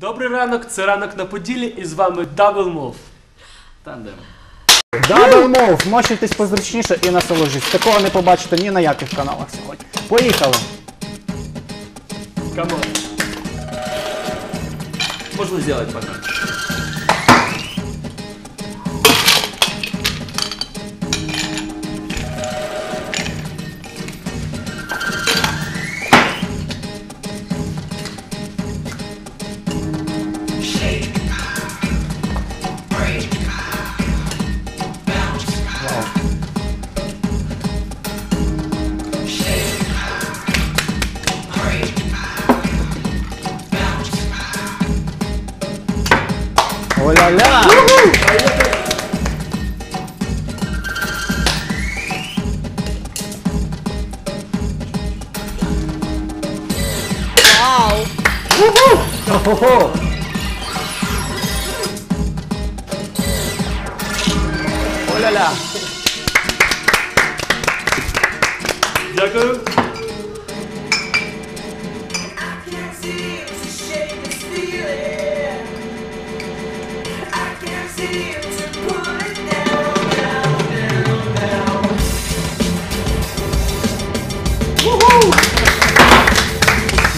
Добрий ранок, це ранок на Поділі і з вами Double Move. Тандем. Double move, мощитесь позручніше і насолоджуйтесь. Такого не побачите ні на яких каналах сьогодні. Поїхали! Камон. Можно сделать пока. Hola, hola. Wow. Woohoo! Oh, oh, oh. Hola, oh, hola. Jacob.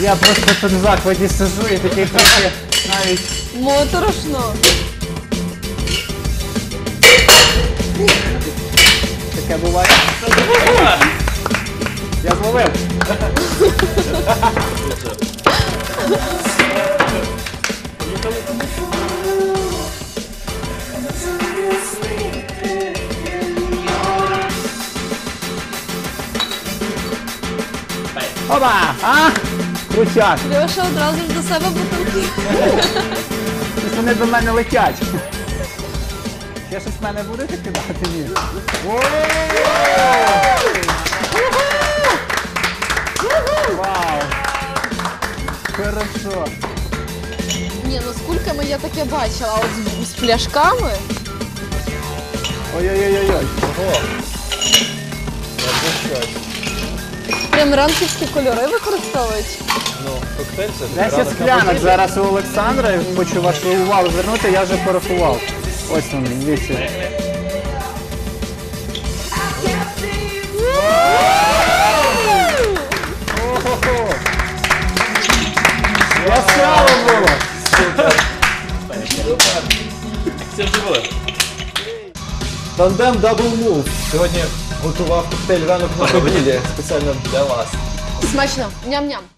Я просто тут в захваті сижу і такий трохи навіть Моторошно. таке буває. Я зловив. Опа! А? Крутяк! Льоша одразу ж до себе бутилки. Щось вони до мене летять. Ще щось в мене будете кидати? Ні. Вау! Хорошо. Ні, ну з кульками я таке бачила, а от з, з пляшками. Ой-ой-ой-ой. Прям ранківські кольори використовують. Коктейль це 10 склянок зараз у Олександра. Я Хочу вашу увагу звернути, я вже порахував. Ось він, дивіться. Ого-го. Яскраво було. Все ж було. Тандем Double Move. Сьогодні готував коктейль ранок на поділі спеціально для вас. Смачно. Ням-ням.